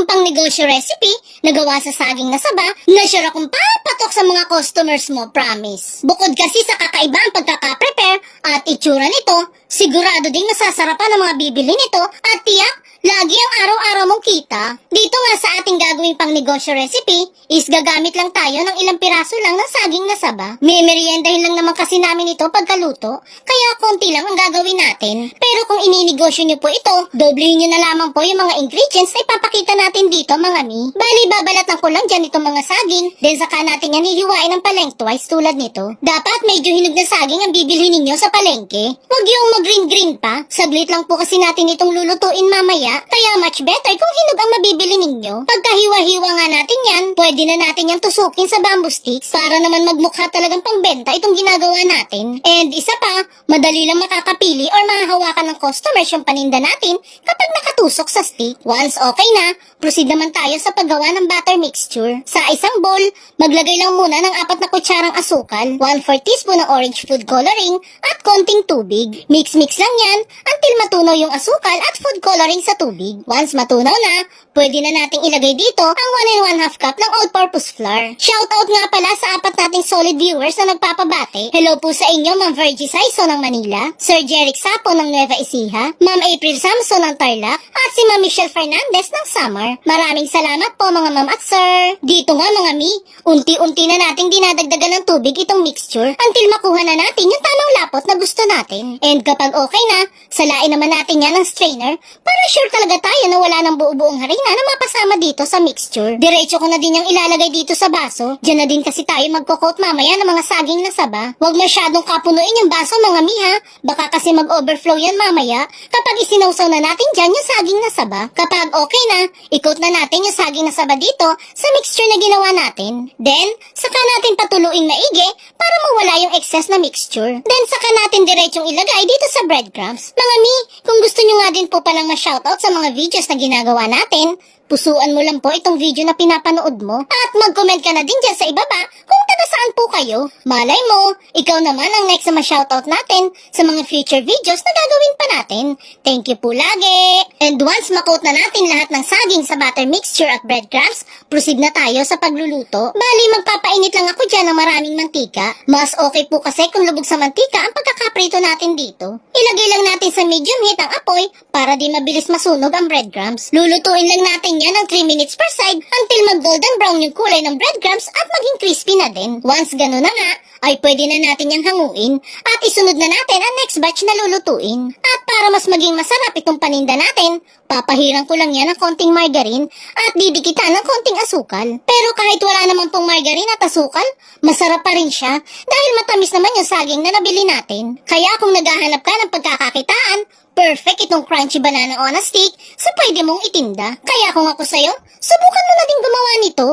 yung pang negosyo recipe na gawa sa saging na saba na sure akong papatok sa mga customers mo, promise. Bukod kasi sa kakaiba ang pagkaka-prepare at itsura nito, sigurado ding nasasarapan ng mga bibili nito at tiyak, lagi ang araw-araw mong kita. Dito nga sa ating gagawing pang negosyo recipe is gagamit lang tayo ng ilang piraso lang ng saging na saba. May meriendahin lang naman kasi namin ito pagkaluto, kaya konti lang ang gagawin natin. Pero kung ininegosyo nyo po ito, doblehin nyo na lamang po yung mga ingredients na ipapakita natin dito mga mi. Bali, babalatan ko lang dyan itong mga saging, then saka natin yan hihiwain ng palengthwise tulad nito. Dapat medyo hinog na saging ang bibilhin ninyo sa palengke. Huwag yung mag-green-green pa. Saglit lang po kasi natin itong lulutuin mamaya, kaya much better kung hinog ang mabibili ninyo. Pagkahiwa-hiwa nga natin yan, pwede na natin yung tusukin sa bamboo sticks para naman magmukha talagang pangbenta itong ginagawa natin. And isa pa, madali lang makakapili or mahahawakan ng customers yung paninda natin kapag nakatusok sa stick. Once okay na, proceed naman tayo sa paggawa ng batter mixture. Sa isang bowl, maglagay lang muna ng apat na kutsarang asukal, 1 4 teaspoon ng orange food coloring, at konting tubig. Mix-mix lang yan until matunaw yung asukal at food coloring sa tubig. Once matunaw na, pwede na nating ilagay dito ang 1 and 1 half cup ng all-purpose flour. Shoutout nga pala sa apat nating solid viewers na nagpapabate. Hello po sa inyo, Ma'am Virgie Saiso ng Manila, Sir Jeric Sapo ng Nueva Ecija, Ma'am April Samson ng Tarlac, at si Ma'am Michelle Fernandez ng Samar. Maraming salamat po mga ma'am at sir. Dito nga mga mi, unti-unti na nating dinadagdagan ng tubig itong mixture until makuha na natin yung tamang lapot na gusto natin. And kapag okay na, salain naman natin yan ng strainer para sure talaga tayo na wala ng buo-buong harina na mapasama dito sa mixture. Diretso ko na din yung ilalagay dito sa baso. Diyan na din kasi tayo magkukot mamaya ng mga saging na saba. Huwag masyadong kapunuin yung baso mga mi ha. Baka kasi mag-overflow yan mamaya kapag isinawsaw na natin dyan yung saging na saba. Kapag okay na, ikot na natin yung saging na saba dito sa mixture na ginawa natin. Then, saka natin patuluin maigi para mawala yung excess na mixture. Then, saka natin diretsong ilagay dito sa breadcrumbs. Mga mi, kung gusto nyo nga din po palang ma-shoutout sa mga videos na ginagawa natin, pusuan mo lang po itong video na pinapanood mo at mag-comment ka na din dyan sa ibaba kung taga saan po kayo. Malay mo, ikaw naman ang next na ma-shoutout natin sa mga future videos na gagawin pa natin. Thank you po lagi! And once makot na natin lahat ng saging sa batter mixture at breadcrumbs, proceed na tayo sa pagluluto. Bali, magpapainit lang ako dyan ng maraming mantika. Mas okay po kasi kung lubog sa mantika ang pagkakaprito natin dito. Ilagay lang natin sa medium heat ang apoy para di mabilis masunog ang breadcrumbs. Lulutuin lang natin yan ng 3 minutes per side until mag-golden brown yung kulay ng breadcrumbs at maging crispy na din. Once gano'n na nga, ay pwede na natin yung hanguin at isunod na natin ang next batch na lulutuin. At para mas maging masarap itong paninda natin, papahiran ko lang yan ng konting margarine at didikitan ng konting asukal. Pero kahit wala naman pong margarine at asukal, masarap pa rin siya dahil matamis naman yung saging na nabili natin. Kaya kung naghahanap ka ng pagkakakitaan, perfect itong crunchy banana on a stick sa pwede mong itinda. Kaya kung ako sa'yo, subukan mo na din gumawa nito.